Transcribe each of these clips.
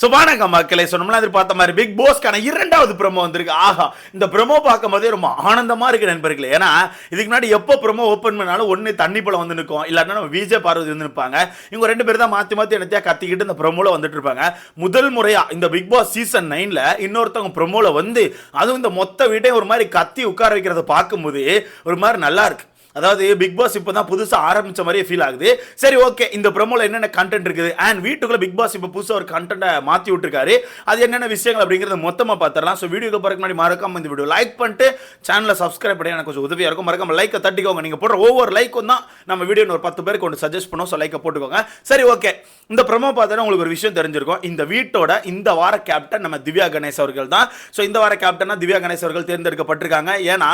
So வணக்கம் மக்களே சொன்னோம்னா எதிர்பார்த்த மாதிரி பிக் பாஸ்க்கான இரண்டாவது ப்ரோமோ வந்திருக்கு. ஆஹா இந்த ப்ரோமோ பார்க்கும் போதே ரொம்ப ஆனந்தமாக இருக்கு நண்பர்களே. ஏன்னா இதுக்கு முன்னாடி எப்போ ப்ரோமோ ஓப்பன் பண்ணாலும் ஒன்று தண்ணி பழம் வந்து நிற்கும். இல்லாட்டினா நம்ம விஜய் பார்வதி வந்து நிற்பாங்க. இவங்க ரெண்டு பேர் தான் மாற்றி மாற்றி என்னத்தையா கத்திக்கிட்டு இந்த ப்ரோமோல வந்துட்டு இருப்பாங்க. முதல் முறையாக இந்த பிக் பாஸ் சீசன் நைனில் இன்னொருத்தவங்க ப்ரோமோவில் வந்து அதுவும் இந்த மொத்த வீட்டையும் ஒரு மாதிரி கத்தி உட்கார வைக்கிறத பார்க்கும்போது ஒரு மாதிரி நல்லா இருக்கு. அதாவது பிக் பாஸ் இப்போ தான் புதுசாக ஆரம்பிச்ச மாதிரியே ஃபீல் ஆகுது. சரி ஓகே இந்த ப்ரமோவில் என்னென்ன கண்டென்ட் இருக்குது? அண்ட் வீட்டுக்குள்ளே பிக் பாஸ் இப்போ புதுசாக ஒரு கண்டென்ட்டை மாற்றி விட்டுருக்காரு. அது என்னென்ன விஷயங்கள் அப்படிங்கிறத மொத்தமாக பார்த்துடலாம் ஸோ வீடியோக்கு போகிறதுக்கு முன்னாடி மறக்காம இந்த வீடியோ லைக் பண்ணிட்டு சேனலை சப்ஸ்கிரைப் பண்ணி எனக்கு கொஞ்சம் உதவியாக இருக்கும். மறக்காம லைக்கை தட்டிக்கோங்க. நீங்கள் போடுற ஒவ்வொரு லைக்கும் தான் நம்ம வீடியோ ஒரு பத்து பேருக்கு ஒன்று சஜஸ்ட் பண்ணோம் ஸோ லைக்கை போட்டுக்கோங்க. சரி ஓகே இந்த ப்ரமோ பார்த்தோன்னா உங்களுக்கு ஒரு விஷயம் தெரிஞ்சிருக்கும். இந்த வீட்டோட இந்த வார கேப்டன் நம்ம திவ்யா கணேஷ் அவர்கள் தான். ஸோ இந்த வார கேப்டனாக திவ்யா கணேஷ் அவர்கள் தேர்ந்தெடுக்கப்பட்டிருக்காங்க. ஏன்னா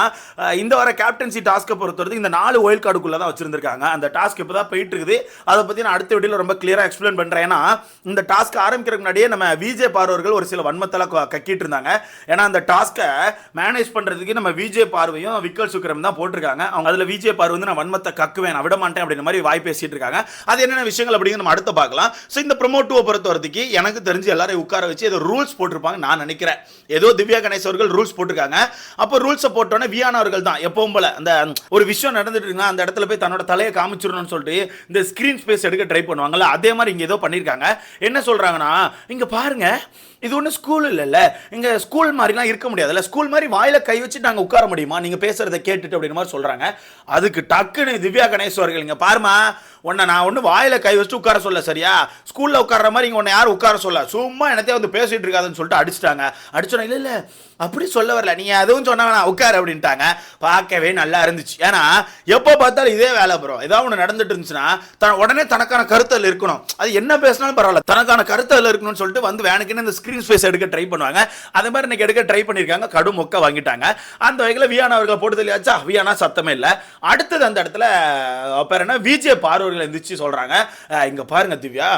இந்த வார கேப்டன்சி டாஸ்க்கை பொறுத்தவரைக்கும் இந்த நாலு ஒயில் கார்டுக்குள்ள தான் வச்சிருந்திருக்காங்க. அந்த டாஸ்க் இப்போ தான் போயிட்டு இருக்குது அதை பற்றி நான் அடுத்த வீடியோவில் ரொம்ப கிளியராக எக்ஸ்பிளைன் பண்ணுறேன் ஏன்னா இந்த டாஸ்க் ஆரம்பிக்கிறதுக்கு முன்னாடியே நம்ம விஜே பார்வர்கள் ஒரு சில வன்மத்தில் கக்கிட்டு இருந்தாங்க. ஏன்னா அந்த டாஸ்க்கை மேனேஜ் பண்ணுறதுக்கு நம்ம விஜே பார்வையும் விக்கல் சுக்கரம் தான் போட்டிருக்காங்க. அவங்க அதில் விஜய் பார்வை வந்து நான் வன்மத்தை கக்குவேன் நான் விட மாட்டேன் அப்படின்ற மாதிரி வாய் பேசிட்டு இருக்காங்க. அது என்னென்ன விஷயங்கள் அப்படிங்கிற நம்ம அடுத்து பார்க்கலாம். ஸோ இந்த ப்ரொமோட்டுவை பொறுத்த வரதுக்கு எனக்கு தெரிஞ்சு எல்லாரையும் உட்கார வச்சு ஏதோ ரூல்ஸ் போட்டிருப்பாங்க நான் நினைக்கிறேன். ஏதோ திவ்யா கணேஷ் அவர்கள் ரூல்ஸ் போட்டிருக்காங்க. அப்போ ரூல்ஸை போட்டோன்னே வியானா அவர்கள் தான். எப்பவும் போல அந்த ஒரு விஷயம் நடந்துட்டு இருக்குன்னா அந்த இடத்துல போய் தன்னோட தலையை காமிச்சிடணும்னு சொல்லிட்டு இந்த ஸ்க்ரீன் ஸ்பேஸ் எடுக்க ட்ரை பண்ணுவாங்கல்ல அதே மாதிரி இங்கே ஏதோ பண்ணியிருக்காங்க என்ன சொல்கிறாங்கன்னா இங்கே பாருங்க இது ஒன்றும் ஸ்கூல் இல்லைல்ல. இங்கே ஸ்கூல் மாதிரிலாம் இருக்க முடியாதுல்ல. ஸ்கூல் மாதிரி வாயில கை வச்சு நாங்கள் உட்கார முடியுமா? நீங்கள் பேசுறதை கேட்டுட்டு அப்படின்னு மாதிரி சொல்கிறாங்க அதுக்கு டக்குன்னு திவ்யா கணேஷ் அவர்கள் இங்க பாருமா உன்னை நான் ஒன்று வாயில கை வச்சுட்டு உட்கார சொல்ல சரியா? ஸ்கூலில் உட்கார்ற மாதிரி இங்கே உன்னை யாரும் உட்கார சொல்ல. சும்மா என்னத்தையும் வந்து பேசிட்டு இருக்காதுன்னு சொல்லிட்டு அடிச்சிட்டாங்க. அடிச்சோன்னா இல்லை இல்லை அப்படி சொல்ல வரல. நீ அதுவும் சொன்ன வேணாம் உட்கார் அப்படின்ட்டாங்க. பார்க்கவே நல்லா இருந்துச்சு. ஏன்னா எப்போ பார்த்தாலும் இதே வேலை ப்ரோ ஏதாவது ஒன்று நடந்துட்டு இருந்துச்சுன்னா தன் உடனே தனக்கான கருத்தல் இருக்கணும். அது என்ன பேசினாலும் பரவாயில்ல. தனக்கான கருத்தல் இருக்கணும்னு சொல்லிட்டு வந்து வேனுக்குன்னு இந்த ஸ்க்ரீன் ஸ்பேஸ் எடுக்க ட்ரை பண்ணுவாங்க. அதே மாதிரி இன்னைக்கு எடுக்க ட்ரை பண்ணியிருக்காங்க கடும் மொக்க வாங்கிட்டாங்க. அந்த வகையில் வியானா அவர்கள் போட்டு தெரியாச்சா வியானா சத்தமே இல்லை. அடுத்தது அந்த இடத்துல அஹ், பேர் என்ன? விஜே பார்வர்கள் எந்திரிச்சு சொல்கிறாங்க இங்கே பாருங்க திவ்யா.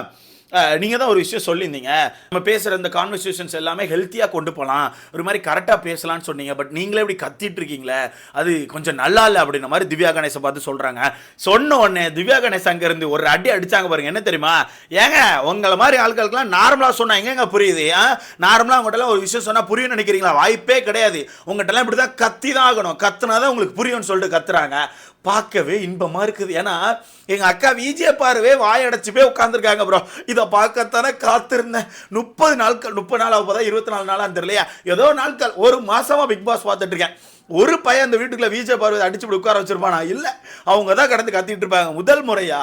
நீங்கள் தான் ஒரு விஷயம் சொல்லியிருந்தீங்க. நம்ம பேசுகிற இந்த கான்வர்சேஷன்ஸ் எல்லாமே ஹெல்த்தியாக கொண்டு போகலாம் ஒரு மாதிரி கரெக்டாக பேசலாம்னு சொன்னீங்க. பட் நீங்களே இப்படி கத்திட்டு இருக்கீங்களே அது கொஞ்சம் நல்லா இல்லை அப்படின்ற மாதிரி திவ்யா கணேசை பார்த்து சொல்கிறாங்க சொன்ன உடனே திவ்யா கணேஷ் அங்கேருந்து ஒரு அடி அடிச்சாங்க பாருங்க. என்ன தெரியுமா? ஏங்க உங்களை மாதிரி ஆட்களுக்கெல்லாம் நார்மலாக சொன்னா எங்கெங்க புரியுது? நார்மலாக உங்கள்கிட்டலாம் ஒரு விஷயம் சொன்னால் புரியும் நினைக்கிறீங்களா? வாய்ப்பே கிடையாது. உங்கள்கிட்டலாம் இப்படி தான் கத்தி தான் ஆகணும். கத்துனா தான் உங்களுக்கு புரியும்னு சொல்லிட்டு கத்துறாங்க. பார்க்கவே இன்பமாக இருக்குது. ஏன்னா எங்கள் அக்கா விஜய பாருவே வாயடைச்சு போய் உட்காந்துருக்காங்க ப்ரோ இதை பார்க்கத்தானே காத்திருந்தேன். முப்பது நாட்கள் முப்பது நாள் ஆகும் போதா? இருபத்தி நாலு நாளாக தெரியலையா? ஏதோ நாட்கள் ஒரு மாதமாக பிக் பாஸ் பார்த்துட்ருக்கேன் ஒரு பையன் அந்த வீட்டுக்குள்ள விஜய் பார்வதி அடிச்சு உட்கார வச்சிருப்பானா? இல்ல. அவங்க தான் கடந்து கத்திட்டு இருப்பாங்க. முதல் முறையா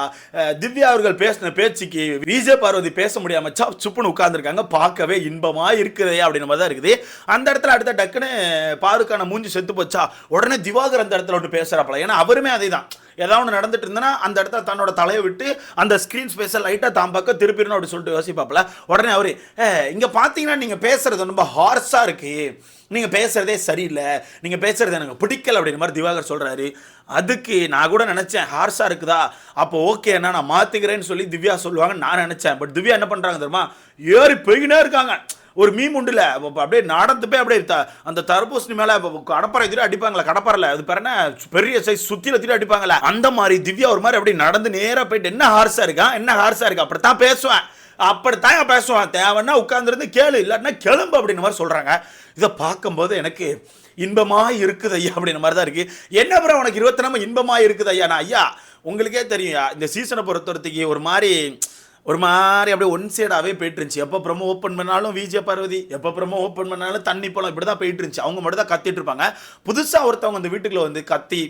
திவ்யா அவர்கள் பேசின பேச்சுக்கு விஜய் பார்வதி பேச முடியாம சுப்புன்னு உட்கார்ந்துருக்காங்க. பார்க்கவே இன்பமா இருக்குதே அப்படின்ற மாதிரி தான் இருக்குது. அந்த இடத்துல அடுத்த டக்குன்னு பாருக்கான மூஞ்சி செத்து போச்சா? உடனே திவாகர் அந்த இடத்துல ஒன்று பேசுறாப்பல. ஏன்னா அவருமே அதே தான் ஏதாவது ஒன்று நடந்துட்டு இருந்தனா அந்த இடத்துல தன்னோட தலையை விட்டு அந்த ஸ்க்ரீன் ஸ்பேஸை லைட்டாக தான் பக்கம் திருப்பிடணும் அப்படின்னு சொல்லிட்டு யோசிப்பாப்பில். உடனே அவர் இங்கே பார்த்தீங்கன்னா நீங்கள் பேசுறது ரொம்ப ஹார்ஸாக இருக்குது நீங்கள் பேசுறதே சரியில்லை. நீங்கள் பேசுறது எனக்கு பிடிக்கல. அப்படின்ற மாதிரி திவாகர் சொல்கிறாரு அதுக்கு நான் கூட நினச்சேன் ஹார்ஸாக இருக்குதா? அப்போ ஓகே நான் மாற்றிக்கிறேன்னு சொல்லி திவ்யா சொல்லுவாங்க நான் நினச்சேன். பட் திவ்யா என்ன பண்ணுறாங்க தெரியுமா? ஏறி போய்கினே இருக்காங்க. ஒரு மீம் உண்டுல. அப்படியே நடந்து போய் அப்படியே த- அந்த தர்பூசணி மேல கடப்பறை திரும்ப அடிப்பாங்களே கடப்பறல. அது பேர் என்ன? பெரிய சைஸ் சுத்தில தீர அடிப்பாங்களே அந்த மாதிரி திவ்யா ஒரு மாதிரி அப்படியே நடந்து நேரா போயிட்டு என்ன ஹார்ஸா இருக்கா? என்ன ஹார்ஸா இருக்கா? அப்படித்தான் பேசுவேன். அப்படித்தான் பேசுவான். தேவைன்னா உட்காந்துருந்து கேளு இல்லாட்டினா கிளம்பு அப்படின்னு மாதிரி சொல்கிறாங்க இதை பார்க்கும்போது எனக்கு இன்பமாக இருக்குது ஐயா அப்படின்ற மாதிரி தான் இருக்குது என்ன ப்ரோ உனக்கு இருபத்தி நம்ம இன்பமாக இருக்குது ஐயா? நான் ஐயா உங்களுக்கே தெரியும் இந்த சீசனை பொறுத்தவரைக்கும் ஒரு மாதிரி ஒரு மாதிரி அப்படியே ஒன் சைடாகவே போயிட்டு இருந்துச்சு எப்போ ப்ரமோ ஓப்பன் பண்ணாலும் விஜய பார்வதி எப்போ ப்ரமோ ஓப்பன் பண்ணாலும் தண்ணி பழம் இப்படி தான் போயிட்டு இருந்துச்சு அவங்க மட்டும் தான் கத்திட்டு இருப்பாங்க. புதுசாக ஒருத்தவங்க அந்த வீட்டுக்குள்ளே வந்து கத்தி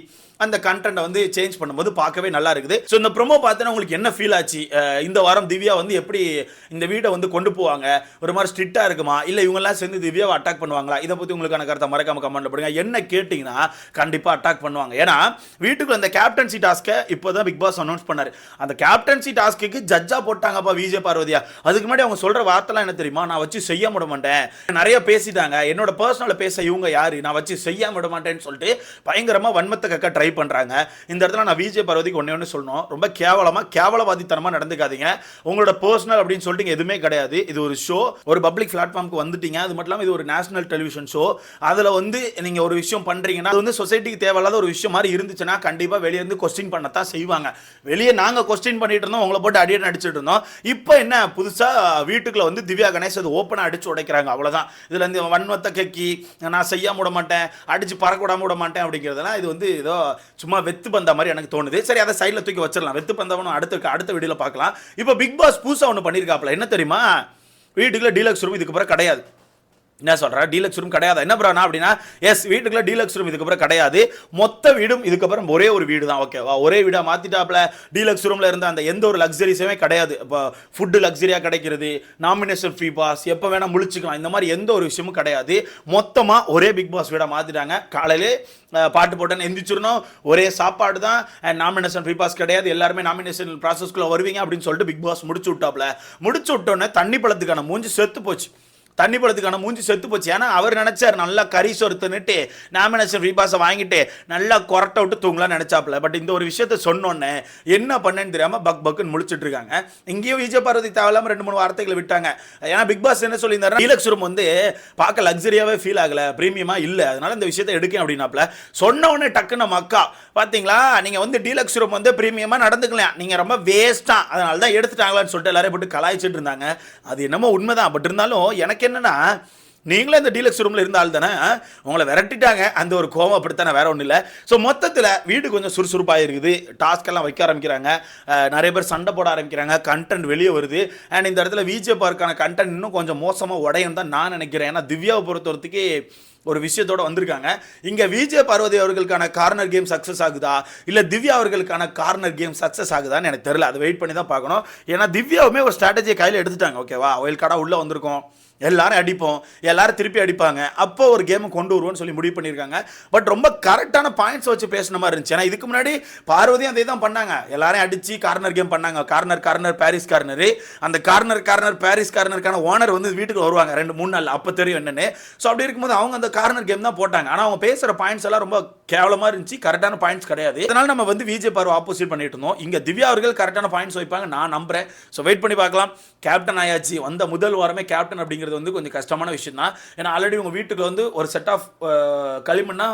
அந்த கண்டென்ட்டை வந்து சேஞ்ச் பண்ணும்போது பார்க்கவே நல்லா இருக்குது. ஸோ இந்த ப்ரொமோ பார்த்தோன்னா உங்களுக்கு என்ன ஃபீல் ஆச்சு? இந்த வாரம் திவ்யா வந்து எப்படி இந்த வீடை வந்து கொண்டு போவாங்க? ஒரு மாதிரி ஸ்ட்ரிக்டாக இருக்குமா? இல்லை இவங்கெல்லாம் சேர்ந்து திவ்யாவை அட்டாக் பண்ணுவாங்களா? இதை பற்றி உங்களுக்கான கருத்தை மறக்காம கமெண்ட் பண்ணுங்க என்ன கேட்டிங்கன்னா கண்டிப்பாக அட்டாக் பண்ணுவாங்க. ஏன்னா வீட்டுக்குள்ள அந்த கேப்டன்சி டாஸ்க்கை இப்போ தான் பிக் பாஸ் அனௌன்ஸ் பண்ணார். அந்த கேப்டன்சி டாஸ்க்கு ஜட்ஜாக போட்டாங்கப்பா விஜய் பார்வதியா. அதுக்கு முன்னாடி அவங்க சொல்கிற வார்த்தைலாம் என்ன தெரியுமா? நான் வச்சு செய்ய விட மாட்டேன். நிறைய பேசிட்டாங்க. என்னோட பர்சனலை பேச இவங்க யார்? நான் வச்சு செய்ய விட மாட்டேன்னு சொல்லிட்டு பயங்கரமாக வன்மத்தை கக்க ட்ரை ட்ரை பண்ணுறாங்க இந்த இடத்துல நான் விஜய் பார்வதிக்கு ஒன்றே ஒன்று சொல்லணும். ரொம்ப கேவலமாக கேவலவாதித்தனமாக நடந்துக்காதீங்க. உங்களோட பர்சனல் அப்படின்னு சொல்லிட்டு எதுவுமே கிடையாது. இது ஒரு ஷோ ஒரு பப்ளிக் பிளாட்ஃபார்முக்கு வந்துட்டீங்க. அது மட்டும் இல்லாமல் இது ஒரு நேஷனல் டெலிவிஷன் ஷோ அதில் வந்து நீங்கள் ஒரு விஷயம் பண்ணுறீங்கன்னா அது வந்து சொசைட்டிக்கு தேவையில்லாத ஒரு விஷயம் மாதிரி இருந்துச்சுன்னா கண்டிப்பாக வெளியே இருந்து கொஸ்டின் பண்ணத்தான் செய்வாங்க. வெளியே நாங்கள் கொஸ்டின் பண்ணிட்டு இருந்தோம். உங்களை போட்டு அடியே நடிச்சிட்டு இருந்தோம். இப்போ என்ன? புதுசாக வீட்டுக்குள்ள வந்து திவ்யா கணேஷ் அது ஓப்பனாக அடிச்சு உடைக்கிறாங்க. அவ்வளோதான் இதில் இந்த வன்மத்தை கக்கி நான் செய்யாம விட மாட்டேன். அடித்து பறக்க விடாம விட மாட்டேன் அப்படிங்கிறதுனா இது வந்து ஏதோ சும்மா வெத்து பந்த மாதிரி எனக்கு தோணுது. சரி அதை சைடில் தூக்கி வச்சிடலாம். வெத்து பந்தவனும் அடுத்த அடுத்த வீடியோவில் பார்க்கலாம். இப்போ பிக் பாஸ் புதுசாக ஒன்று பண்ணியிருக்காப்புல என்ன தெரியுமா? வீட்டுக்குள்ளே டீலக்ஸ் ரூம் இதுக்கப்புறம் கிடையாது. என்ன சொல்கிறா டீலக்ஸ் ரூம் கிடையாது? என்ன ப்ரானா அப்படின்னா எஸ் வீட்டுக்குள்ள டீலக்ஸ் ரூம் இதுக்கப்புறம் கிடையாது. மொத்த வீடும் இதுக்கப்புறம் ஒரே ஒரு வீடு தான் ஓகேவா ஒரே வீடாக மாற்றிட்டாப்புல டீலக்ஸ் ரூமில் இருந்த அந்த எந்த ஒரு லக்ஸரிஸுமே கிடையாது. இப்போ ஃபுட்டு லக்ஸரியாக கிடைக்கிறது நாமினேஷன் ஃப்ரீ பாஸ் எப்போ வேணால் முழிச்சுக்கலாம். இந்த மாதிரி எந்த ஒரு விஷயமும் கிடையாது. மொத்தமாக ஒரே பிக் பாஸ் வீடாக மாற்றிட்டாங்க காலையிலே பாட்டு போட்டேன்னு எந்திரிச்சிடணும். ஒரே சாப்பாடு தான் நாமினேஷன் ஃப்ரீ பாஸ் கிடையாது. எல்லாருமே நாமினேஷன் ப்ராசஸ்க்குள்ளே வருவீங்க அப்படின்னு சொல்லிட்டு பிக் பாஸ் முடிச்சு விட்டாப்புல முடிச்சு விட்டோன்னே தண்ணி பழத்துக்கான மூஞ்சி செத்து போச்சு. தண்ணி பழத்துக்கான மூஞ்சி செத்து போச்சு. ஏன்னா அவர் நினைச்சார் நல்லா கறி சொருத்துன்னுட்டு நாமினேஷன் ஃப்ரீ பாஸை வாங்கிட்டு நல்லா கொரட்டை விட்டு தூங்கலாம் நினைச்சாப்ல பட் இந்த ஒரு விஷயத்த சொன்னோன்னே என்ன பண்ணேன்னு தெரியாமல் பக் பக்குன்னு முழிச்சிட்டு இருக்காங்க இங்கேயும் விஜய் பார்வதி தேவையில்லாமல் ரெண்டு மூணு வார்த்தைகளை விட்டாங்க. ஏன்னா பிக் பாஸ் என்ன சொல்லியிருந்தாரு டீலக்ஸ் ரூம் வந்து பார்க்க லக்ஸரியாகவே ஃபீல் ஆகலை ப்ரீமியமாக இல்லை. அதனால இந்த விஷயத்தை எடுக்கேன் அப்படின்னாப்ல சொன்ன உடனே டக்குன்னு மக்கா பார்த்தீங்களா நீங்கள் வந்து டீலக்ஸ் ரூம் வந்து ப்ரீமியமாக நடந்துக்கலாம் நீங்கள் ரொம்ப வேஸ்ட்டாக அதனால தான் எடுத்துட்டாங்களான்னு சொல்லிட்டு எல்லாரையும் போட்டு கலாய்ச்சிட்டு இருந்தாங்க அது என்னமோ உண்மைதான். பட் இருந்தாலும் எனக்கு என்னன்னா நீங்களே இந்த டீலக்ஸ் ரூமில் இருந்த ஆள் தானே உங்களை விரட்டிட்டாங்க. அந்த ஒரு கோவம் அப்படித்தானே வேற ஒன்றும் இல்லை. ஸோ மொத்தத்தில் வீடு கொஞ்சம் சுறுசுறுப்பாக இருக்குது. டாஸ்க் எல்லாம் வைக்க ஆரம்பிக்கிறாங்க. நிறைய பேர் சண்டை போட ஆரம்பிக்கிறாங்க. கண்டென்ட் வெளியே வருது. அண்ட் இந்த இடத்துல விஜே பார்க்கான கண்டென்ட் இன்னும் கொஞ்சம் மோசமாக உடையும் தான் நான் நினைக்கிறேன். ஏன்னா திவ்யாவை பொறுத்தவரைக்கு ஒரு விஷயத்தோட வந்திருக்காங்க. இங்கே விஜய் பார்வதி அவர்களுக்கான கார்னர் கேம் சக்ஸஸ் ஆகுதா? இல்லை திவ்யா அவர்களுக்கான கார்னர் கேம் சக்ஸஸ் ஆகுதான்னு எனக்கு தெரியல. அதை வெயிட் பண்ணி தான் பார்க்கணும். ஏன்னா திவ்யாவுமே ஒரு ஸ்ட்ராட்டஜியை கையில் எடுத்துட்டாங்க ஓகேவா ஒயில் கடை உள்ளே வந்திருக்கோம். எல்லாரும் அடிப்போம் எல்லாரும் திருப்பி அடிப்பாங்க. அப்போ ஒரு கேமை கொண்டு வருவோம்னு சொல்லி முடிவு பண்ணியிருக்காங்க. பட் ரொம்ப கரெக்டான பாயிண்ட்ஸ் வச்சு பேசின மாதிரி இருந்துச்சு. ஏன்னா இதுக்கு முன்னாடி பார்வதியும் அதே தான் பண்ணாங்க. எல்லாரையும் அடிச்சு கார்னர் கேம் பண்ணாங்க. கார்னர் கார்னர் பாரிஸ் கார்னர் அந்த கார்னர் கார்னர் பாரிஸ் கார்னருக்கான ஓனர் வந்து வீட்டுக்கு வருவாங்க. ரெண்டு மூணு நாள். அப்போ தெரியும் என்னென்னு. ஸோ அப்படி இருக்கும்போது அவங்க அந்த கார்னர் கேம் தான் போட்டாங்க. ஆனால் அவங்க பேசுகிற பாயிண்ட்ஸ் எல்லாம் ரொம்ப கேவலமாக இருந்துச்சு கரெக்டான பாயிண்ட்ஸ் கிடையாது. அதனால நம்ம வந்து விஜய் பார்வை ஆப்போசிட் பண்ணிட்டு இருந்தோம். இங்கே திவ்யா அவர்கள் கரெக்டான பாயிண்ட்ஸ் வைப்பாங்க நான் நம்புறேன். ஸோ வெயிட் பண்ணி பார்க்கலாம். கேப்டன் ஆயாச்சு. வந்த முதல் வாரமே கேப்டன் அப்படிங்கிறது வந்து கொஞ்சம் கஷ்டமான விஷயம் தான் ஏன்னா ஆல்ரெடி உங்கள் வீட்டுக்கு வந்து ஒரு செட் ஆஃப் களிமண்ணா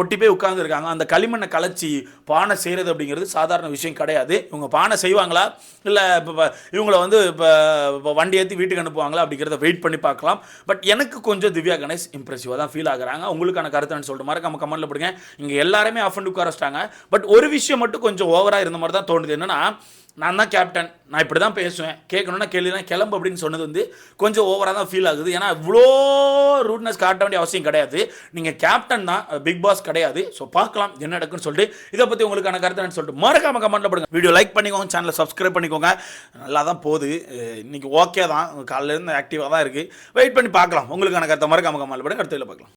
ஒட்டி போய் உட்காந்துருக்காங்க அந்த களிமண்ணை கலைச்சி பானை செய்கிறது அப்படிங்கிறது சாதாரண விஷயம் கிடையாது. இவங்க பானை செய்வாங்களா? இல்லை இப்போ இவங்களை வந்து இப்போ வண்டி ஏற்றி வீட்டுக்கு அனுப்புவாங்களா அப்படிங்கிறத வெயிட் பண்ணி பார்க்கலாம். பட் எனக்கு கொஞ்சம் திவ்யா கணேஷ் இம்ப்ரெசிவாக தான் ஃபீல் ஆகிறாங்க. உங்களுக்கான கருத்துன்னு சொல்லிட்டு மறக்காம கமெண்ட்டில் கமெண்ட்ல போடுங்க. இங்கே எல்லாருமே ஆஃப் அண்ட் உட்கார வச்சிட்டாங்க. பட் ஒரு விஷயம் மட்டும் கொஞ்சம் ஓவராக இருந்த மாதிரி தான் தோணுது. என்னன்னா நான் தான் கேப்டன் நான் இப்படி தான் பேசுவேன். கேட்கணும்னா கேள்வி கிளம்பு அப்படின்னு சொன்னது வந்து கொஞ்சம் ஓவராக தான் ஃபீல் ஆகுது. ஏன்னா இவ்வளோ ரூட்னஸ் காட்ட வேண்டிய அவசியம் கிடையாது. நீங்கள் கேப்டன் தான். பிக் பாஸ் கிடையாது. ஸோ பார்க்கலாம் என்ன நடக்குன்னு சொல்லிட்டு. இதை பற்றி உங்களுக்கான கருத்துன்னு சொல்லிட்டு மறக்காம கமெண்ட்டில் போடுங்க. வீடியோ லைக் பண்ணிக்கோங்க. சேனலை சப்ஸ்கிரைப் பண்ணிக்கோங்க. நல்லா தான் போகுது இன்றைக்கி ஓகே தான். காலையிலேருந்து ஆக்டிவாக தான் இருக்குது வெயிட் பண்ணி பார்க்கலாம். உங்களுக்கான கருத்தை மறக்காம கமெண்ட்டில் போடுங்க. அடுத்த பார்க்கலாம்.